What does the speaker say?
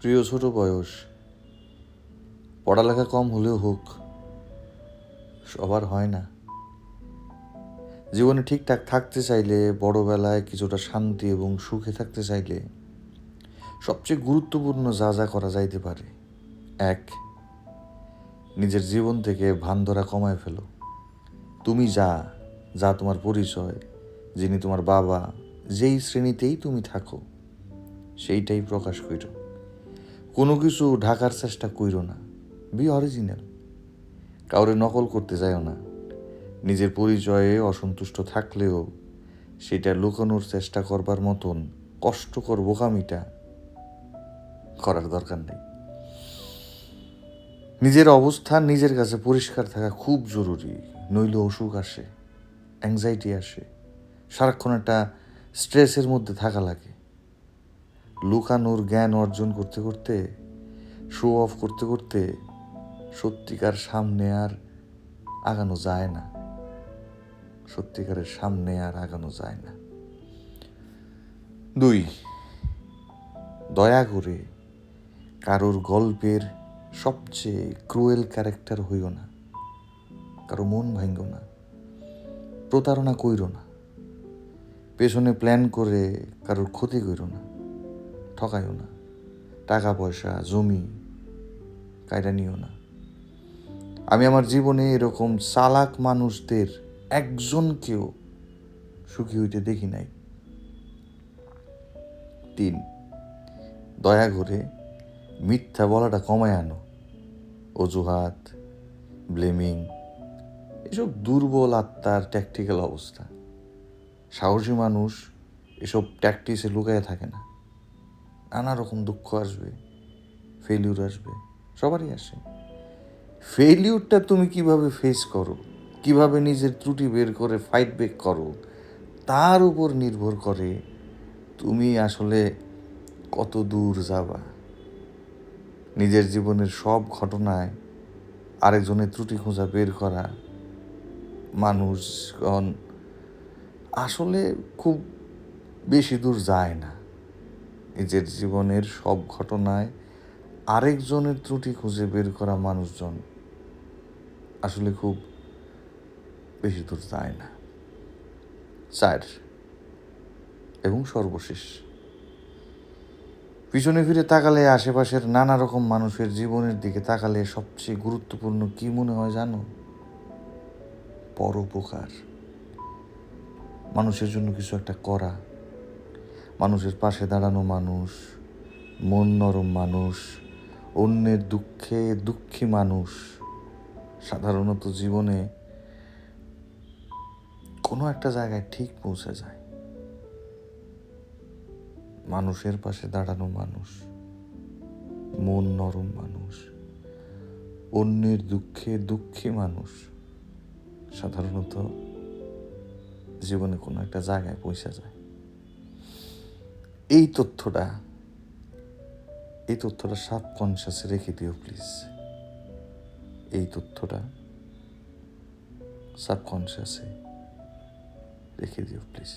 প্রিয় ছোট বয়স, পড়ালেখা কম হলেও হোক, সবার হয় না। জীবনে ঠিকঠাক থাকতে চাইলে, বড়বেলায় কিছুটা শান্তি এবং সুখে থাকতে চাইলে, সবচেয়ে গুরুত্বপূর্ণ যা যা করা যাইতে পারে। এক, নিজের জীবন থেকে ভান ধরা কমায় ফেলো। তুমি যা যা তোমার পরিচয়, যিনি তোমার বাবা, যেই শ্রেণীতেই তুমি থাকো, সেইটাই প্রকাশ করো কোনো কিছু ঢাকার চেষ্টা কইরো না। বি অরিজিনাল কাউরে নকল করতে যায়ও না। নিজের পরিচয়ে অসন্তুষ্ট থাকলেও সেটা লুকানোর চেষ্টা করবার মতন কষ্টকর বোকামিটা করার দরকার নেই। নিজের অবস্থান নিজের কাছে পরিষ্কার থাকা খুব জরুরি, নইলে অসুখ আসে অ্যাংজাইটি আসে। সারাক্ষণ একটা স্ট্রেসের মধ্যে থাকা লাগে। লুকানোর জ্ঞান অর্জন করতে করতে শো অফ করতে করতে সত্যিকার সামনে আর আগানো যায় না। সত্যিকারের সামনে আর আগানো যায় না। দুই, দয়া করে কারোর গল্পের সবচেয়ে ক্রুয়েল ক্যারেক্টার হইও না। কারও মন ভাঙ্গ না। প্রতারণা কইরো না। পেছনে প্ল্যান করে কারোর ক্ষতি কইরো না। ঠকাইও না। টাকা পয়সা জমি কায়দা নিও না। আমি আমার জীবনে এরকম চালাক মানুষদের একজনকেও সুখী হইতে দেখি নাই। তিন, দয়া করে মিথ্যা বলাটা কমায় আনো। অজুহাত ব্লেমিং এসব দুর্বল আত্মার ট্যাকটিক্যাল অবস্থা। সাহসী মানুষ এসব ট্যাকটিসে লুকায় থাকে না। নানা রকম দুঃখ আসবে ফেলিউর আসবে, সবারই আসে। ফেলিউরটা তুমি কীভাবে ফেস করো, কীভাবে নিজের ত্রুটি বের করে ফাইট ব্যাক করো, তার উপর নির্ভর করে তুমি আসলে কত দূর যাবা। নিজের জীবনের সব ঘটনায় আরেকজনের ত্রুটি খোঁজা বের করা, মানুষগণ আসলে খুব বেশি দূর যায় না। নিজের জীবনের সব ঘটনায় আরেকজনের ত্রুটি খুঁজে বের করা মানুষজন আসলে খুব বেশি দূর যায় না। চার এবং সর্বশেষ। পিছনে ফিরে তাকালে আশেপাশের নানা রকম মানুষের জীবনের দিকে তাকালে সবচেয়ে গুরুত্বপূর্ণ কি মনে হয় জানো? পরোপকার। মানুষের জন্য কিছু একটা করা। মানুষের পাশে দাঁড়ানো মানুষ, মন নরম মানুষ, অন্যের দুঃখে দুঃখী মানুষ। সাধারণত জীবনে কোনো একটা জায়গায় ঠিক পৌঁছে যায়। মানুষের পাশে দাঁড়ানো মানুষ, মন নরম মানুষ, অন্যের দুঃখে দুঃখী মানুষ। সাধারণত জীবনে কোনো একটা জায়গায় পৌঁছে যায়। এই তথ্যটা এই তথ্যটা সাবকনশিয়াসে রেখে দিও প্লিজ এই তথ্যটা সাবকনশিয়াসে রেখে দিও প্লিজ